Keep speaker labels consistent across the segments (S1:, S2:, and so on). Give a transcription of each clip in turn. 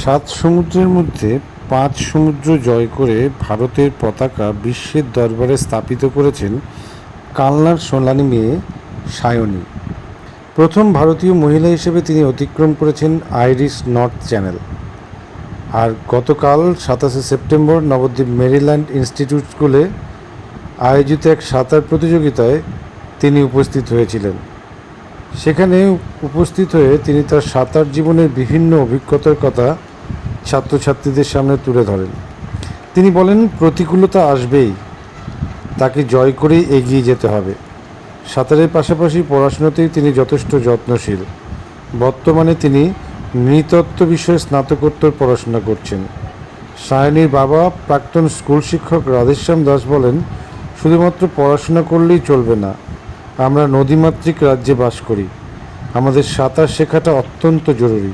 S1: সাত সমুদ্রের মধ্যে পাঁচ সমুদ্র জয় করে ভারতের পতাকা বিশ্বের দরবারে স্থাপিত করেছেন কালনার সোনালী মেয়ে সায়নী। প্রথম ভারতীয় মহিলা হিসেবে তিনি অতিক্রম করেছেন আইরিশ নর্থ চ্যানেল। আর গতকাল সাতাশে সেপ্টেম্বর নবদ্বীপ মেরিল্যান্ড ইনস্টিটিউট স্কুলে আয়োজিত এক সাঁতার প্রতিযোগিতায় তিনি উপস্থিত হয়েছিলেন। সেখানে উপস্থিত হয়ে তিনি তার সাঁতার জীবনের বিভিন্ন অভিজ্ঞতার কথা ছাত্রছাত্রীদের সামনে তুলে ধরেন। তিনি বলেন, প্রতিকূলতা আসবেই। তাকে জয় করেই এগিয়ে যেতে হবে। সাঁতারের পাশাপাশি পড়াশোনাতেই তিনি যথেষ্ট যত্নশীল। বর্তমানে তিনি নৃতত্ত্ব বিষয়ে স্নাতকোত্তর পড়াশোনা করছেন। সায়নীর বাবা প্রাক্তন স্কুল শিক্ষক রাধেশ্যাম দাস বলেন, শুধুমাত্র পড়াশোনা করলেই চলবে না। আমরা নদীমাতৃক রাজ্যে বাস করি। আমাদের সাঁতার শেখাটা অত্যন্ত জরুরি।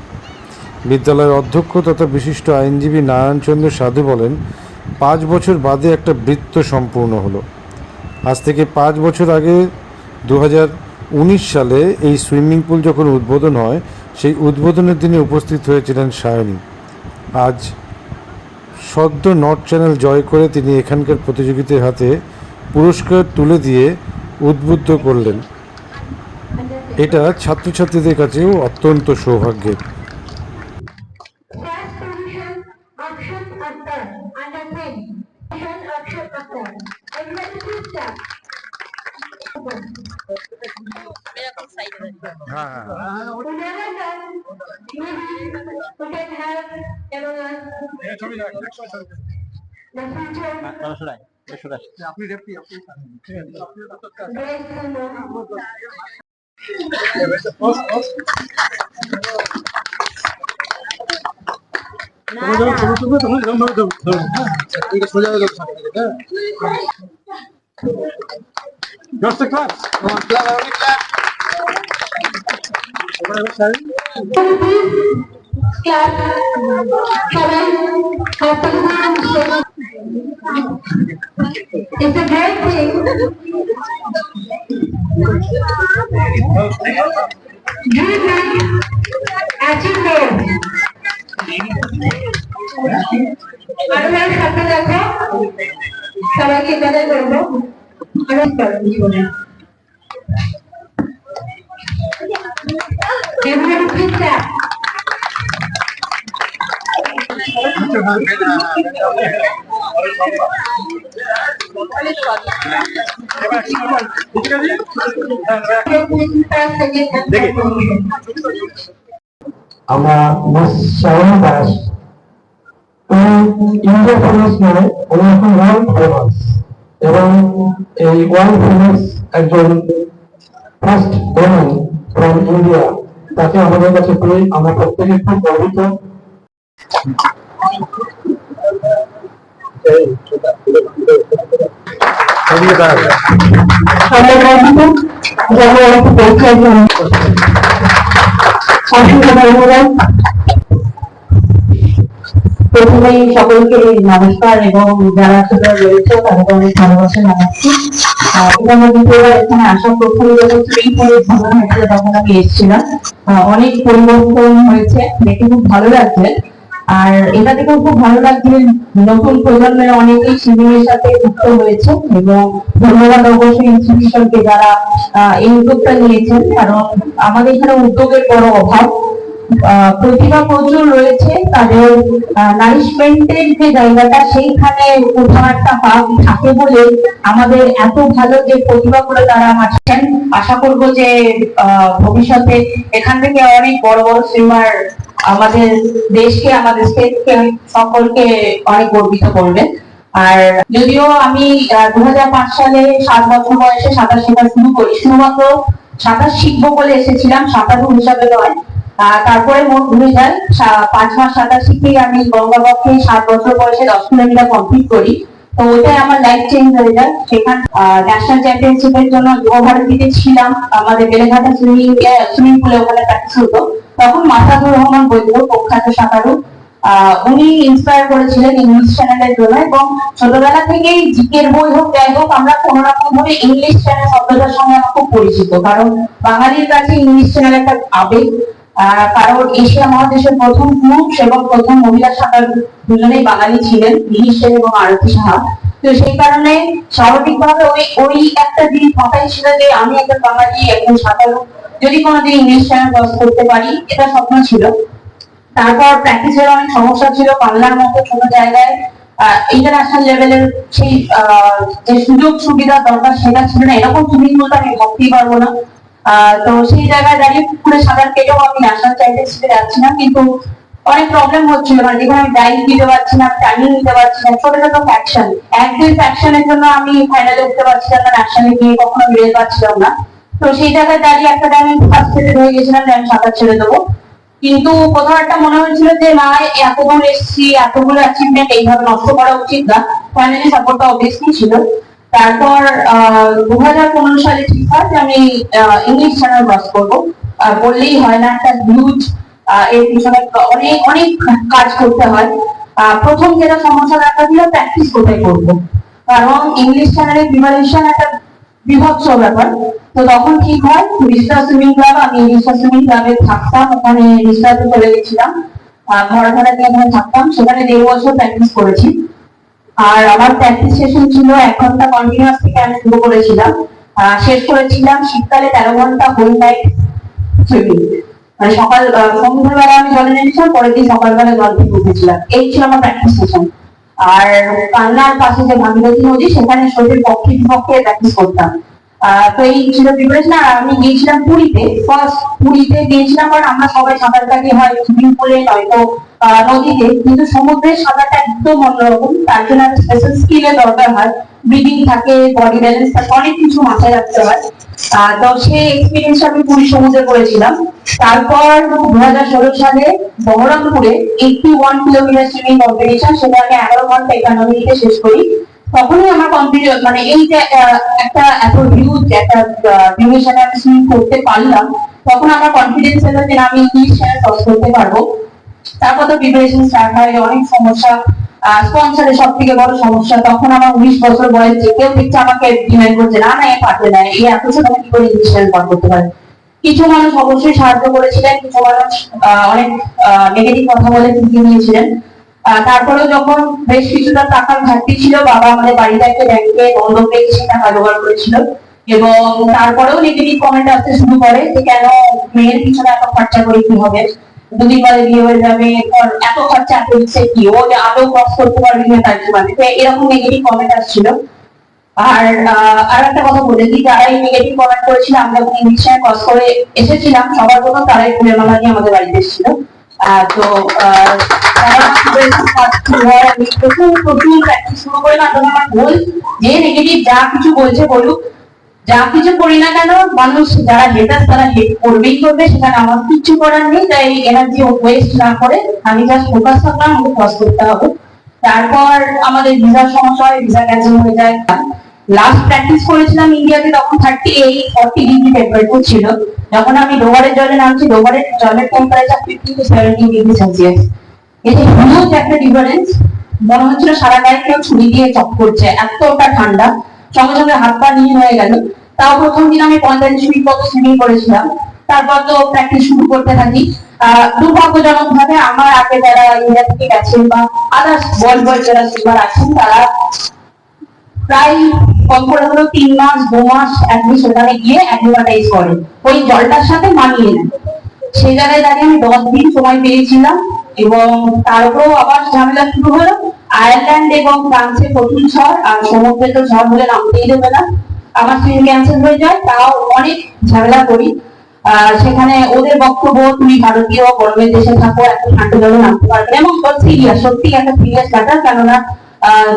S1: বিদ্যালয়ের অধ্যক্ষ তথা বিশিষ্ট আইনজীবী নারায়ণচন্দ্র সাধু বলেন, পাঁচ বছর বাদে একটা বৃত্ত সম্পূর্ণ হলো। আজ থেকে পাঁচ বছর আগে দু সালে এই সুইমিং পুল যখন উদ্বোধন হয়, সেই উদ্বোধনের দিনে উপস্থিত হয়েছিলেন সায়নী। আজ সদ্য নর্থ চ্যানেল জয় করে তিনি এখানকার প্রতিযোগিতার হাতে পুরস্কার তুলে দিয়ে উদ্বুদ্ধ করলেন। এটা ছাত্রছাত্রীদের কাছেও অত্যন্ত সৌভাগ্যের।
S2: সোজা হয়ে যাচ্ছে হ্যাঁ Just a clap. Come on, clap, everybody clap. Everybody clap.
S3: Clap. Seven. Participants. It's a great thing. Dream big, achieve more. আরো সাথে দেখো সবাইকে এখানে করবো আরো করো জীবনে Everybody please clap.
S4: আমরা শাওন দাস ইন্ডিয়া ফেমাস নয় এখন ওয়ার্ল্ড ফেমাস এবং এই ওয়ার্ল্ড ফেমাস একজন ফার্স্ট ওমেন ফ্রম ইন্ডিয়া তাকে আমাদের কাছে পেয়ে আমরা প্রত্যেকে খুব গর্বিত।
S3: আমাকে পরীক্ষার জন্য অসংখ্য ধন্যবাদ। প্রথমেই সকলকে নমস্কার এবং যারা সেটা রয়েছে, তাদেরকে অনেক ভালোবাসা জানাচ্ছি। এখানে আসা প্রথমে যখন ভ্রমণ হয়েছিল তখন আমি এসেছিলাম অনেক পরিবর্তন হয়েছে দেখে খুব ভালো লাগছে। আর এটা দেখেও খুব ভালো লাগছে নতুন প্রজন্মের অনেকেই এর সাথে যুক্ত হয়েছে এবং ধন্যবাদ অবশ্যই ইনস্টিটিউশনকে যারা এই উদ্যোগটা নিয়েছেন। কারণ আমাদের এখানে উদ্যোগের বড় অভাব। প্রতিভা প্রচুর রয়েছে, তাদের নারিশমেন্টের যে জায়গাটা, সেইখানে কোথাও একটা থাকে বলে আমাদের এত ভালো যে প্রতিভাগুলো তারা আছেন আশা করব যে ভবিষ্যতে এখান থেকে অনেক বড় বড় সুইমার আমাদের দেশকে, আমাদের স্টেটকে, সকলকে অনেক গর্বিত করবে। আর যদিও আমি দু হাজার পাঁচ সালে সাত বছর বয়সে সাঁতার শেখা শুরু করি, শুধুমাত্র সাঁতার শিখব বলে এসেছিলাম, সাঁতারু হিসাবে নয়। তারপরে মন ঘুরে যায় পাঁচ মাস সাঁতার শিখেই আমি গঙ্গাবক্ষে সাত বছর বয়সে দশ কিলোমিটার কমপ্লিট করি। তো ওটাই আমার লাইফ চেঞ্জ হয়ে যায়। সেখানে ন্যাশনাল চ্যাম্পিয়নশিপের জন্য যুব ভারতীতে ছিলাম। আমাদের বেলেঘাটা সুইমিং সুইমিং পুলে ওখানে প্র্যাকটিস হতো। তখন মাসাদুর রহমান বৈদ্য, প্রখ্যাত সাঁতারু উনি ইন্সপায়ার করেছিলেন ইংলিশ চ্যানেলের জন্য এবং ছোটবেলা থেকেই জিকের বই হোক, যাই হোক, আমরা কোনো রকম ভাবে ইংলিশ চ্যানেল শব্দটার সঙ্গে আমরা খুব পরিচিত। কারণ বাঙালির কাছে ইংলিশ চ্যানেল একটা আবেগ। কারণ এশিয়া মহাদেশের প্রথম পুরুষ এবং প্রথম মহিলা সাঁতার দুজনেই বাঙালি ছিলেন মিহির সেন এবং আরতি সাহা। তো সেই কারণে স্বাভাবিকভাবে ওই ওই একটা জিনিস মাথায় ছিল যে আমি একজন বাঙালি, একজন সাঁতারু। যদি কোনোদিন ইংলিশ চ্যানেল ক্রস করতে পারি, এটা স্বপ্ন ছিল। তারপর প্র্যাকটিসের অনেক সমস্যা ছিল বাংলার মতো ছোট জায়গায়। ইন্টারন্যাশনাল লেভেলের সেই যে সুযোগ সুবিধা দরকার সেটা ছিল না। এরকম সুবিধা আমি ভাবতেই পারব না। তো সেই জায়গায় দাঁড়িয়ে পুকুরে সাঁতার কেটেও আমি ন্যাশনাল চ্যাম্পিয়নশিপে যাচ্ছি না, কিন্তু অনেক প্রবলেম হচ্ছিল না যেখানে আমি ডাইভ দিতে পারছি না টার্নিং নিতে পারছি না, ছোট ছোট ফ্যাকশন এক দুই ফ্যাকশনের জন্য আমি ফাইনালে উঠতে পারছিলাম না ন্যাশনালে গিয়ে কখনো বেরোতে পারছিলাম না। তো সেই জায়গায় দাঁড়িয়ে একটা টাইম ফার্স্ট সেটে হয়ে গেছিলাম যে আমি সাঁতার ছেড়ে দেবো। কিন্তু কোথাও একটা মনে হয়েছিল যে, না এত দূর এসেছি, এতগুলো অ্যাচিভমেন্ট এইভাবে নষ্ট করা উচিত না। ফাইনালি সাপোর্টটা অবভিয়াসলি ছিল। তারপর দু হাজার পনেরো সালে ঠিক আমি ইংলিশ চ্যানেল ক্রস করব। বললেই হয় না, একটা হিউজ এর পিছনে অনেক অনেক কাজ করতে হয়। প্রথম যেটা সমস্যা দেখা দিল প্র্যাকটিস কোথায় করব? কারণ ইংলিশ চ্যানেলের প্রিপারেশন একটা বিভৎস ব্যাপার। তো তখন ঠিক হয় রিস্টা সুইমিং ক্লাব আমি রিস্টা সুইমিং ক্লাবে থাকতাম, ওখানে রিস্টাতে চলে গেছিলাম। ঘর ভাড়া দিয়ে ওখানে থাকতাম। সেখানে দেড় বছর প্র্যাকটিস করেছি। আর আমার প্র্যাকটিস সেশন ছিল এক ঘণ্টা কন্টিনিউয়াস থেকে আমি শুরু করেছিলাম। শেষ করেছিলাম। শীতকালে তেরো ঘণ্টা হোল নাইট সুইমিং মানে সকাল সন্ধ্যাবেলা আমি জলে নেমেছিলাম, পরের দিন সকালবেলা জল থেকে উঠেছিলাম। এই ছিল আমার প্র্যাকটিস সেশন আর কান্নার পাশে যে ভাগীরথী নদী, সেখানে শরীর পক্ষে বিপক্ষে প্র্যাকটিস করতাম। তো এই আমি পুরীতে ফার্স্ট পুরীতে আমরা সবাই হয় সুইমিং পুলে নদীতে, কিন্তু সাঁতারটা একদম অন্যরকম, তার জন্য একটা অনেক কিছু তো সেই এক্সপিরিয়েন্স আমি সমুদ্রে করেছিলাম। তারপর দু হাজার ষোলো সালে বহরমপুরে eighty one kilometre swimming competition সেটা আমি এগারো ঘণ্টা একান্ন শেষ করি। তখনই আমার মানে এই যে একটা এত হিউজ একটা আমি সুইমিং করতে পারলাম, তখন আমার কনফিডেন্স এলো যে আমি ইংলিশ ক্রস করতে পারব। তারপর তো প্রিপারেশন স্টার্ট হয়, অনেক সমস্যা স্পন্সরের সব থেকে বড় সমস্যা, তখন আমার উনিশ বছর বয়স, যে কেউ দেখছে আমাকে ডিমান্ড করছে, না না, এ পারবে না এই এত ছোট কি করে ইংলিশ পার করতে পারে কিছু মানুষ অবশ্যই সাহায্য করেছিলেন, কিছু মানুষ অনেক নেগেটিভ কথা বলে দিয়েছিলেন। আহ, তারপরেও যখন বেশ কিছুটা টাকার ঘাটতি ছিল বাবা আমাদের বাড়িতে একটা ব্যাংকে বন্ধক রেখে টাকা জোগাড় করেছিল। এবং তারপরেও নেগেটিভ কমেন্ট আসতে শুরু করে যে কেন মেয়ের পিছনে এত খরচা করে কি হবে? দুদিন বাদে বিয়ে হয়ে যাবে এত খরচা এত দিচ্ছে কি? ও আদৌ ক্রস করতে পারবে না। তার জীবনে এরকম নেগেটিভ কমেন্ট আসছিল। আর আর একটা কথা বলে দিই যারা এই নেগেটিভ কমেন্ট করেছিল আমরা ইংলিশে ক্রস করে এসেছিলাম। সবার প্রথম তারাই ফুলের মালা নিয়ে আমাদের বাড়িতে এসেছিল। যে কিছু করি না কেন, মানুষ যারা তারা করবেই করবে, সেখানে আমার করার নেই, তাই এনার্জি ওয়েস্ট না করে আমি জাস্ট আমাকে করতে হবে। তারপর আমাদের ভিসার সমস্যা হয় ভিসা ক্যান্সেল হয়ে যায়। লাস্ট প্র্যাকটিস করেছিলাম ইন্ডিয়াতে তখন thirty eight forty degree temperature ছিল। যখন আমি ডোবারের জলে নামছি, ডোবারের জলের temperature fifty two seventy degree Celsius এটা হিউজ একটা ডিফারেন্স মনে হচ্ছিল সারা গায়ে কেউ ছুরি দিয়ে চপ করছে, এতটা ঠান্ডা। সঙ্গে সঙ্গে হাত পা নিয়ে হয়ে গেল। তাও প্রথম দিন আমি পঁয়তাল্লিশ মিনিট মতো সুইমিং করেছিলাম। তারপর তো প্র্যাকটিস শুরু করতে থাকি। দুর্ভাগ্যজনক ভাবে আমার আগে যারা ইন্ডিয়া থেকে গেছেন বা আদার্স ওয়ার্ল্ড ওয়াইড যারা সুইমার আছেন, তারা ঝামেলা আয়ারল্যান্ড এবং ফ্রান্সে প্রচুর ঝড় আর সমুদ্রে তো ঝড় হলে নামতেই দেবে না। আমার ক্যান্সেল হয়ে যায়, তাও অনেক ঝামেলা করি। সেখানে ওদের বক্তব্য, তুমি ভারতীয় গরমের দেশে থাকো, এত ঠান্ডা জলে নামতে পারবে এবং সত্যি একটা সিরিয়াস ব্যাপার কেননা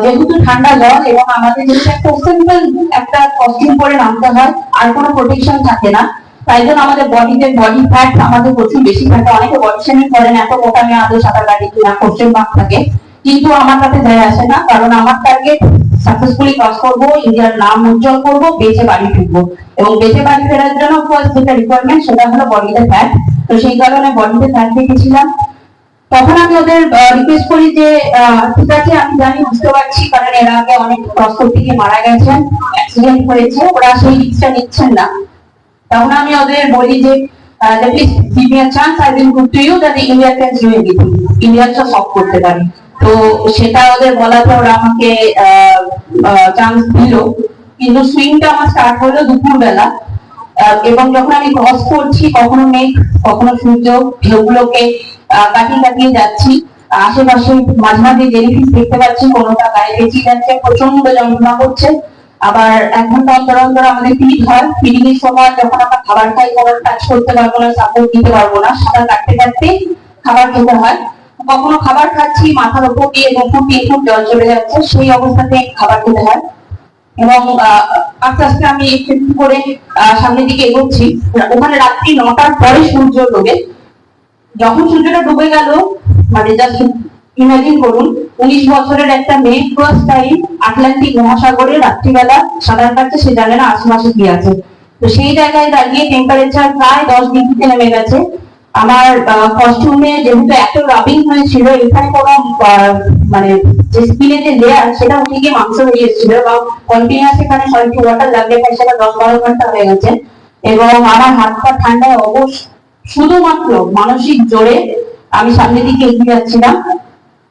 S3: যেহেতু ঠান্ডা জল এবং আমাদের যেহেতু একটা একটা কস্টিউম পরে নামতে হয়, আর কোনো প্রোটেকশন থাকে না। তাই জন্য আমাদের বডিতে বডি ফ্যাট আমাদের প্রচুর বেশি থাকে। অনেকে বডি করেন, এত মোটা আমি আদৌ সাঁতার কাটি কিনা কোশ্চেন মার্ক থাকে। কিন্তু আমার কাছে যায় আসে না, কারণ আমার টার্গেট সাকসেসফুলি ক্রস করব ইন্ডিয়ার নাম উজ্জ্বল করব, বেঁচে বাড়ি ফিরবো। এবং বেঁচে বাড়ি ফেরার জন্য ফার্স্ট যেটা রিকোয়ারমেন্ট সেটা হলো বডিতে ফ্যাট তো সেই কারণে বডিতে ফ্যাট রেখেছিলাম তখন আমি ওদের রিকোয়েস্ট করি যে ঠিক আছে, আমি জানি, বুঝতে পারছি, কারণ এর আগে অনেক করতে গিয়ে মারা গেছেন অ্যাক্সিডেন্ট হয়েছে, ওরা সেই রিস্কটা নিচ্ছেন না। তখন আমি ওদের বলি যে do anything. India তো সব করতে তো সেটা ওদের বলাতে ওরা আমাকে চান্স দিল। কিন্তু আমার স্টার্ট দুপুরবেলা। এবং যখন আমি ক্রস করছি, কখনো মেঘ, কখনো সূর্য, ঢেউগুলোকে কাটিয়ে কাটিয়ে যাচ্ছি। আশেপাশে মাঝে মাঝে জেলিফিস দেখতে পাচ্ছি, কোনোটা গায়ে পেঁচিয়ে যাচ্ছে প্রচণ্ড যন্ত্রণা করছে। আবার এক ঘণ্টা অন্তর অন্তর আমাদের ফিট হয়। ফিটিং এর সময় যখন আমরা খাবার খাই কোনো টাচ করতে পারব না সাপোর্ট দিতে পারব না সাঁতার কাটতে কাটতে খাবার খেতে হয়। কখনো খাবার খাচ্ছি, মাথার উপর দিয়ে এবং দিয়ে খুব জল চলে যাচ্ছে, সেই অবস্থাতে খাবার খেতে হয়। এবং আস্তে আস্তে আমি একটু করে সামনের দিকে এগোচ্ছি। ওখানে রাত্রি নটার পরে সূর্য ডোবে। যখন সূর্যটা ডুবে গেল মানে জাস্ট ইমাজিন করুন, উনিশ বছরের একটা মেয়ে ফার্স্ট টাইম আটলান্টিক মহাসাগরে রাত্রিবেলা সাঁতার কাটছে সে জানে না আশেপাশে কি আছে। তো সেই জায়গায় দাঁড়িয়ে টেম্পারেচার প্রায় দশ ডিগ্রিতে নেমে গেছে। আমার কস্টিউমে যেহেতু এত রাবিং হয়েছিল এখানে কোনো মানে যে স্কিনে যে লেয়ার সেটা উঠে গিয়ে মাংস বেরিয়ে এসেছিল। এবং কন্টিনিউয়াস এখানে সল্টি ওয়াটার লাগলে প্রায় সেটা দশ বারো ঘণ্টা হয়ে গেছে। এবং আমার হাত পা ঠান্ডায় অবশ্য শুধুমাত্র মানসিক জোরে আমি সামনের দিকে এগিয়ে যাচ্ছিলাম।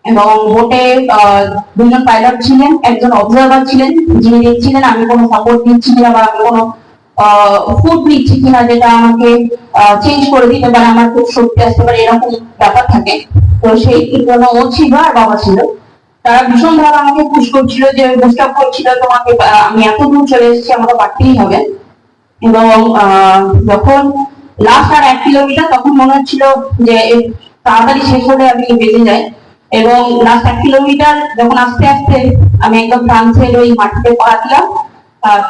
S3: এবং বোটে দুজন পাইলট ছিলেন, একজন অবজারভার ছিলেন, যিনি দেখছিলেন আমি কোনো সাপোর্ট দিচ্ছি কিনা বা আমি কোনো ফুড নিচ্ছি কিনা যেটা আমাকে চেঞ্জ করে দিতে পারে, আমার খুব শক্তি আসতে পারে, এরকম ব্যাপার থাকে। তো সেই জন্য ও ছিল আর বাবা ছিল। তারা ভীষণ ভাবে আমাকে পুশ করছিল যে বুস্টাপ করছিল তোমাকে আমি এত দূর চলে এসেছি, আমাকে পারতেই হবে। এবং যখন লাস্ট আর এক কিলোমিটার তখন মনে হচ্ছিল যে তাড়াতাড়ি শেষ হলে আমি বেঁচে যাই। এবং লাস্ট এক কিলোমিটার যখন আস্তে আস্তে আমি একদম ফ্রান্সের ওই মাটিতে পা দিলাম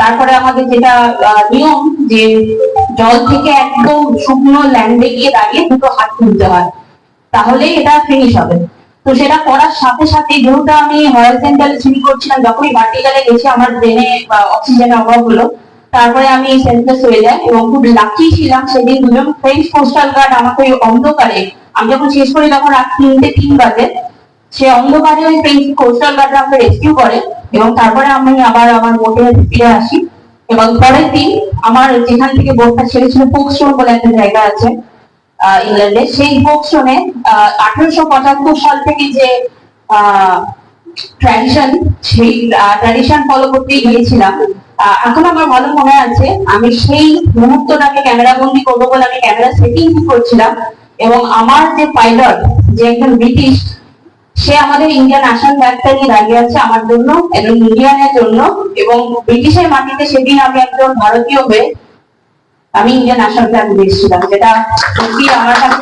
S3: তারপরে আমাদের যেটা নিয়ম যে জল থেকে একদম শুকনো ল্যান্ডে গিয়ে দাঁড়িয়ে দুটো হাত তুলতে হয় তাহলে এটা ফিনিশ হবে। তো সেটা করার সাথে সাথে যেহেতু আমি হরাইজেন্টালি সুইমিং করছিলাম, যখনই ভার্টিকালে গেছি, আমার ব্রেনে অক্সিজেনের অভাব হলো, তারপরে আমি সেন্সলেস হয়ে যাই এবং খুব লাকি ছিলাম সেদিন দুজন ফ্রেঞ্চ কোস্টাল গার্ড আমাকে ওই অন্ধকারে, আমি যখন শেষ করি তখন রাত তিনটে তিন বাজে সে অন্ধকারে ওই কোস্টাল গার্ড আমাকে রেস্কিউ করে এবং তারপরে আমি আবার আমার বোটে ফিরে আসি। এবং পরের দিন আমার যেখান থেকে বোটটা ছেড়েছিল পোকস্টোন বলে একটা জায়গা আছে ইংল্যান্ডে সেই পোকস্টোনে আঠারোশো পঁচাত্তর সাল থেকে যে ট্র্যাডিশন সেই ট্র্যাডিশন ফলো করতে গিয়েছিলাম এখন আমার ভালো মনে আছে। আমি সেই মুহূর্তটাকে ক্যামেরা বন্দি করব বলে আমি ক্যামেরা সেটিং করছিলাম। এবং আমার যে পাইলট যে একজন ব্রিটিশ সে আমাদের ইন্ডিয়ান আসাম ব্যাগটা নিয়ে দাঁড়িয়ে আছে আমার জন্য এবং ইন্ডিয়ানের জন্য এবং ব্রিটিশের মাটিতে সেদিন আমি একজন ভারতীয় হয়ে আমি ইন্ডিয়ান আসাম ব্যাগ দিয়েছিলাম যেটা সত্যি আমার কাছে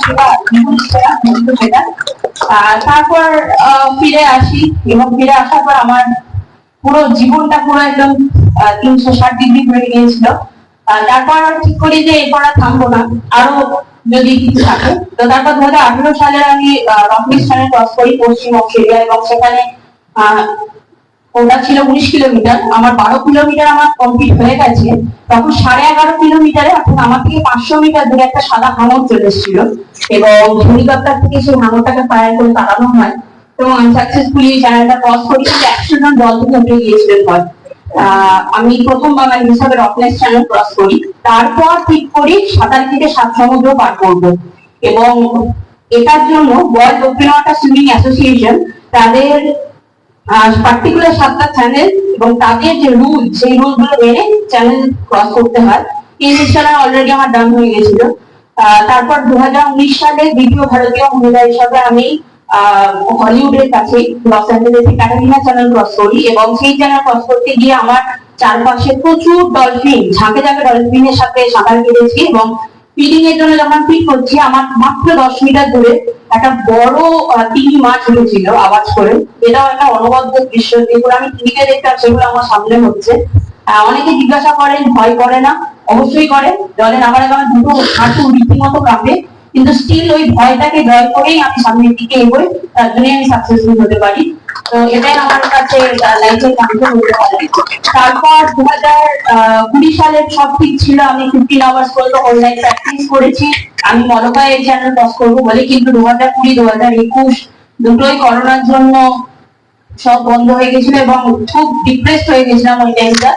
S3: সেটা জীবন সেরা সেটা তারপর ফিরে আসি এবং ফিরে আসার পর আমার পুরো জীবনটা পুরো একদম তিনশো ষাট ডিগ্রি ঘুরে গিয়েছিল। তারপর ঠিক করি যে এরপর আর থামবো না। আরও যদি কিছু থাকে। তো তারপর দু হাজার আঠেরো সালে আমি রকমিস চ্যানেল ক্রস করি পশ্চিম অস্ট্রেলিয়া এবং সেখানে ওটা ছিল উনিশ কিলোমিটার। আমার বারো কিলোমিটার আমার কমপ্লিট হয়ে গেছে। তখন সাড়ে এগারো কিলোমিটারে এখন আমার থেকে পাঁচশো মিটার দূরে একটা সাদা হাঙর চলে এসেছিল। এবং হেলিকপ্টার থেকে সেই হাঙরটাকে ফায়ার করে তাড়ানো হয়। এবং আমি সাকসেসফুলি চ্যানেলটা ক্রস করি। একশো জন জল থেকে উঠে গিয়েছিলেন হয় আমি প্রথম বাঙালি হিসাবে রকনেস চ্যানেল ক্রস করি। তারপর ঠিক করি সাঁতার থেকে সাত সমুদ্র পার করব। এবং এটার জন্য world open water swimming association তাদের পার্টিকুলার সাতটা চ্যানেল এবং তাদের যে রুল সেই রুলগুলো মেনে চ্যানেল ক্রস করতে হয়। এই জিনিসটা অলরেডি আমার ডান হয়ে গেছিল। তারপর দু হাজার উনিশ সালে দ্বিতীয় ভারতীয় মহিলা হিসাবে আমি হলিউডের কাছে লস অ্যাঞ্জেলেসে চ্যানেল ক্রস করি এবং সেই চ্যানেল ক্রস করতে গিয়ে আমার চারপাশে প্রচুর ডলফিন ঝাঁকে ঝাঁকে ডলফিনের সাথে সাঁতার কেটেছি এবং ফিডিং এর জন্য যখন ফিট করছি, আমার মাত্র দশ মিটার দূরে একটা বড় তিমি মাছ উঠেছিল, আওয়াজ করে। এটাও একটা অনবদ্য দৃশ্য, যেগুলো আমি টিভিতে দেখতাম সেগুলো আমার সামনে হচ্ছে। অনেকে জিজ্ঞাসা করেন, ভয় করে না? অবশ্যই করে। জলে নামার আগে আমার দুটো হাঁটু রীতিমতো কাঁপে কিন্তু স্টিল ওই ভয়টাকে জয় করেই আমি সামনের দিকে এগোই, তার জন্যই আমি সাকসেসফুল হতে পারি। তো এটাই আমার কাছে লাইফের কাঙ্ক্ষ হতে পারে। তারপর দু হাজার কুড়ি সালের সব ঠিক ছিল, আমি ফিফটিন আওয়ার্স পর্যন্ত অনলাইন প্র্যাকটিস করেছি। আমি মলকায় এই চ্যানেল পাস করব বলে। কিন্তু দু হাজার কুড়ি দু হাজার একুশ, দুটোই করোনার জন্য সব বন্ধ হয়ে গেছিল এবং খুব ডিপ্রেসড হয়ে গেছিলাম ওই টাইমটা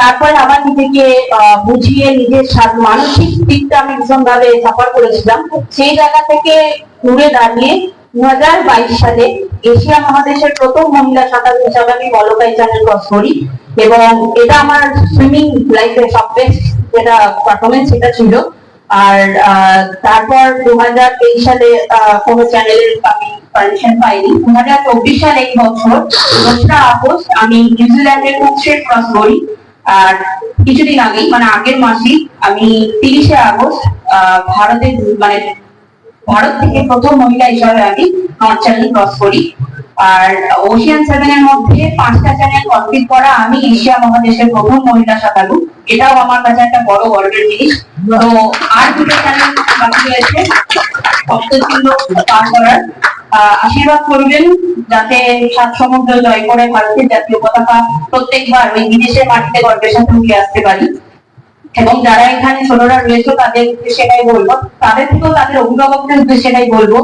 S3: তারপরে আবার নিজেকে বুঝিয়ে নিজের মানসিক দিকটা আমি ভীষণ ভাবে সাফার করেছিলাম। সেই জায়গা থেকে ঘুরে দাঁড়িয়ে দু হাজার বাইশ সালে এশিয়া মহাদেশের প্রথম মহিলা সাঁতার হিসাবে আমি বলকাই চ্যানেল ক্রস করি এবং এটা আমার সুইমিং লাইফের সব বেস্ট যেটা পারফরমেন্স সেটা ছিল। আর তারপর দু হাজার তেইশ সালে কোনো চ্যানেলের আমি পারমিশন পাইনি। দু হাজার চব্বিশ সালে এই বছর দোসরা আগস্ট, আমি নিউজিল্যান্ডের কুকশেট ক্রস করি। আর কিছুদিন আগেই মানে আগের মাসেই, আমি তিরিশে আগস্ট ভারতের মানে ভারত থেকে প্রথম মহিলা হিসাবে আমি নর্থ চ্যানেল ক্রস করি। আর ওশিয়ান সেভেন এর মধ্যে পাঁচটা চ্যানেল কমপ্লিট করা আমি এশিয়া মহাদেশের প্রথম মহিলা সাঁতারু। এটাও আমার কাছে একটা বড় গর্বের জিনিস। তো আর দুটো চ্যানেল বাকি রয়েছে। আশীর্বাদ করবেন যাতে সাত সমুদ্র জয় করে ভারতের জাতীয় পতাকা প্রত্যেকবার ওই বিদেশের মাটিতে গর্বের সাথে উঠে আসতে পারি। এবং যারা এখানে ছোটরা রয়েছে, তাদের সেটাই বলব। তাদের থেকেও তাদের অভিভাবকদের উদ্দেশ্যে বলব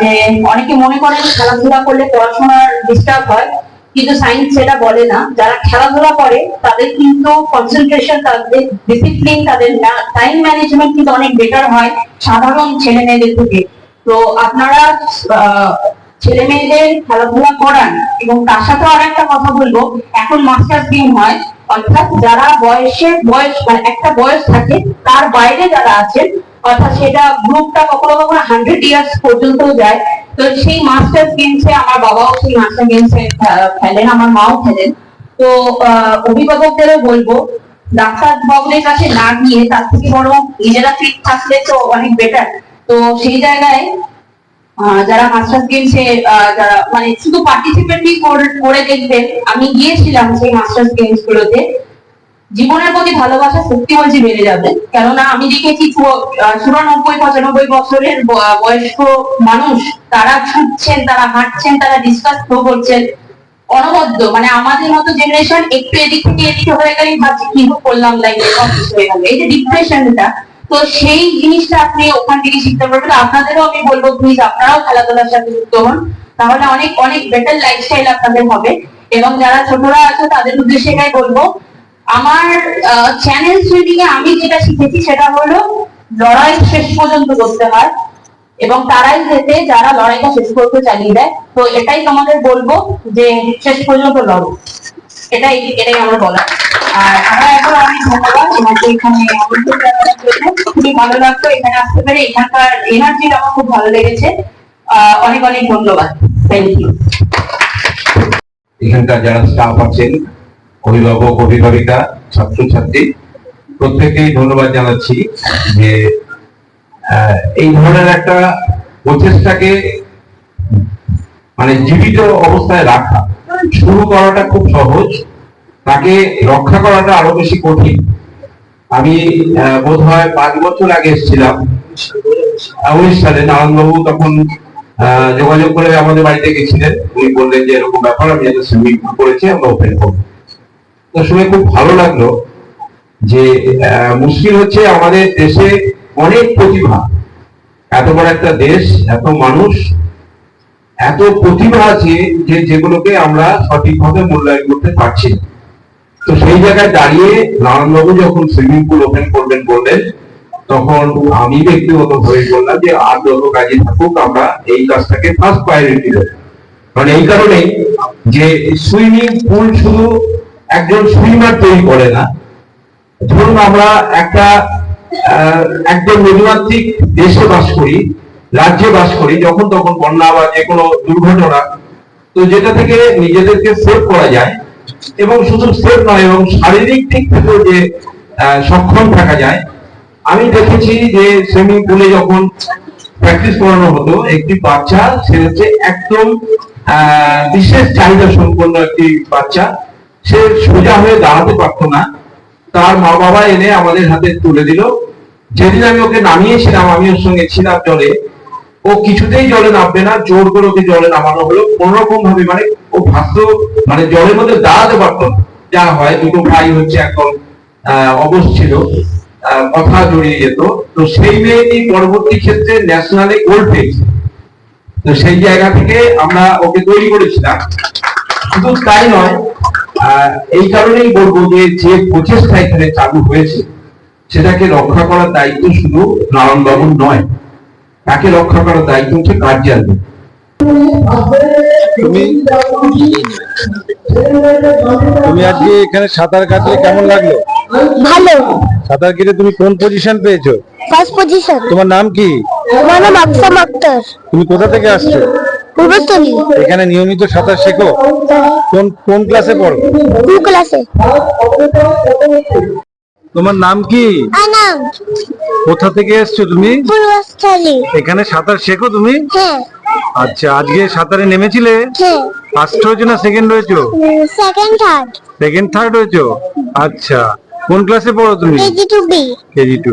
S3: যে অনেকে মনে করেন খেলাধুলা করলে পড়াশোনার ডিস্টার্ব হয়, কিন্তু সায়েন্স সেটা বলে না। যারা খেলাধুলা করে, তাদের কিন্তু কনসেন্ট্রেশন তাদের ডিসিপ্লিন তাদের টাইম ম্যানেজমেন্ট কিন্তু অনেক বেটার হয় সাধারণ ছেলে মেয়েদের থেকে। তো আপনারা ছেলে মেয়েদের খেলাধুলা করান এবং তার সাথে আর একটা কথা বলব। এখন মাস্টার্স গেম হয়। অর্থাৎ যারা বয়সের বয়স মানে একটা বয়স থাকে, তার বাইরে যারা আছেন, অর্থাৎ সেটা গ্রুপটা কখনো কখনো হান্ড্রেড ইয়ার্স পর্যন্ত যায়। তো সেই মাস্টার গেমসে আমার বাবাও সেই মাস্টার গেমসে খেলেন, আমার মাও খেলেন। তো অভিভাবকদেরও বলব, ডাক্তার বাবুদের কাছে না গিয়ে তার থেকে বরং নিজেরা ফিট থাকলে তো অনেক বেটার তো সেই জায়গায় যারা মাস্টার্স গেমসে যারা মানে শুধু পার্টিসিপেটই করে দেখবেন আমি গিয়েছিলাম সেই মাস্টার্স গেমস গুলোতে জীবনের প্রতি ভালোবাসা সত্যি বলছি বেড়ে যাবে। কেননা আমি দেখেছি চুরানব্বই, পঁচানব্বই বছরের বয়স্ক মানুষ, তারা ছুটছেন, তারা হাঁটছেন, তারা ডিসকাস থ্রো করছেন। অনবদ্য মানে আমাদের মতো জেনারেশন একটু এদিক থেকে এদিকে হয়ে গেলেই ভাবছি, কি করলাম লাইফে হয়ে গেল। এই যে ডিপ্রেশনটা তো সেই জিনিসটা আপনি ওখান থেকে শিখতে পারবেন। আপনাদেরও আমি বলব প্লিজ আপনারাও খেলাধুলার সাথে যুক্ত হন। তাহলে অনেক অনেক বেটার লাইফস্টাইল আপনাদের হবে। এবং যারা ছোটরা আছে, তাদের উদ্দেশ্যে এটাই বলব। আমার চ্যানেল সুইমিং এ আমি যেটা শিখেছি, সেটা হলো লড়াই শেষ পর্যন্ত করতে হয়। এবং তারাই যেতে, যারা লড়াইটা শেষ করতে চালিয়ে দেয়। তো এটাই তোমাদের বলব যে শেষ পর্যন্ত লড়ো। এটাই এটাই আমার বলা আর আমরা এখন অনেক ধন্যবাদ আমাকে এখানে। খুবই ভালো লাগতো এখানে আসতে পেরে। এখানকার এনার্জি আমার খুব ভালো লেগেছে। অনেক অনেক ধন্যবাদ। থ্যাংক ইউ
S5: এখানকার যারা স্টাফ আছেন, অভিভাবক, অভিভাবিকা, ছাত্রছাত্রী প্রত্যেকেই ধন্যবাদ জানাচ্ছি যে এই ধরনের একটা প্রচেষ্টাকে মানে জীবিত অবস্থায় রাখা। শুরু করাটা খুব সহজ, তাকে রক্ষা করাটা আরও বেশি কঠিন। আমি বোধ হয় পাঁচ বছর আগে এসেছিলাম। উনিশ সালে নারায়ণবাবু তখন যোগাযোগ করে আমাদের বাড়িতে গেছিলেন। উনি বললেন যে এরকম ব্যাপার, আমি একটা সুইমিং পুল করেছি, আমরা ওপেন করব। তো শুনে খুব ভালো লাগল যে মুশকিল হচ্ছে আমাদের দেশে অনেক প্রতিভা। এত বড় একটা দেশ, এত মানুষ এত প্রতিভা আছে যে যেগুলোকে আমরা সঠিকভাবে মূল্যায়ন করতে পারছি তো সেই জায়গায় দাঁড়িয়ে নারায়ণবাবু যখন সুইমিং পুল ওপেন করবেন বললেন, তখন আমি ব্যক্তিগত হয়ে বললাম যে আর যত কাজে থাকুক, আমরা এই কাজটাকে ফার্স্ট প্রায়োরিটি দেব। মানে এই কারণেই যে সুইমিং পুল শুধু একজন সুইমার তৈরি করে না, ধরুন আমরা একটা একদম নদীমাতৃক দেশে বাস করি রাজ্যে বাস করি, যখন তখন বন্যা বা যে কোনো দুর্ঘটনা, তো যেটা থেকে নিজেদেরকে সেভ করা যায় এবং শুধু সেভ নয়, এবং শারীরিক দিক থেকেও যে সক্ষম থাকা যায়, আমি দেখেছি যে সুইমিং পুলে যখন প্র্যাকটিস করানো হতো, একটি বাচ্চা সে হচ্ছে একদম বিশেষ চাহিদা সম্পন্ন একটি বাচ্চা, সে সোজা হয়ে দাঁড়াতে পারতো না। তার মা বাবা এনে আমাদের হাতে তুলে দিল। যেদিন আমি ওকে নামিয়েছিলাম, আমি ওর সঙ্গে ছিলাম জলে ও কিছুতেই জলে নামবে না, জোর করে ওকে জলে নামানো হলো। কোন রকম ভাবে মানে ও ভাবতো মানে জলের মধ্যে দাঁড়াতে পারতো যা হয়, দুটো ভাই হচ্ছে এখন অবশ ছিল কথা জড়িয়ে যেত। তো সেই মেয়েটি পরবর্তী ক্ষেত্রে ন্যাশনালে গোল্ড পেয়েছে। তো সেই জায়গা থেকে আমরা ওকে তৈরি করেছিলাম। শুধু তাই নয় এই কারণেই বলব যে যে প্রচেষ্টা এখানে চালু হয়েছে, সেটাকে রক্ষা করার দায়িত্ব শুধু নারায়ণ বাবুর নয়। তাকে রক্ষা করার দায়িত্ব হচ্ছে গার্জিয়ানদের
S6: তুমি তুমি আজকে এখানে সাঁতার কাটলে কেমন লাগল?
S7: ভালো।
S6: সাঁতার কেটে তুমি কোন পজিশন পেয়েছ?
S7: ফার্স্ট পজিশন
S6: তোমার নাম কি?
S7: আমার নাম আকসাম আক্তার।
S6: তুমি কোথা থেকে আসছো?
S7: পূর্বতলী
S6: এখানে নিয়মিত সাঁতার শেখো। কোন কোন ক্লাসে পড়ো?
S7: টু ক্লাসে
S6: তোমার নাম কি?
S7: আনাম
S6: কোথা থেকে এসছো তুমি?
S7: পূর্বস্থলী।
S6: এখানে সাঁতার শেখো তুমি?
S7: হ্যাঁ।
S6: আচ্ছা আজকে সাঁতারে নেমেছিলে?
S7: হ্যাঁ।
S6: ফার্স্ট হয়েছো না সেকেন্ড হয়েছো?
S7: সেকেন্ড থার্ড
S6: সেকেন্ড থার্ড হয়েছো? আচ্ছা কোন ক্লাসে পড়ো তুমি?
S7: KG two B
S6: KG two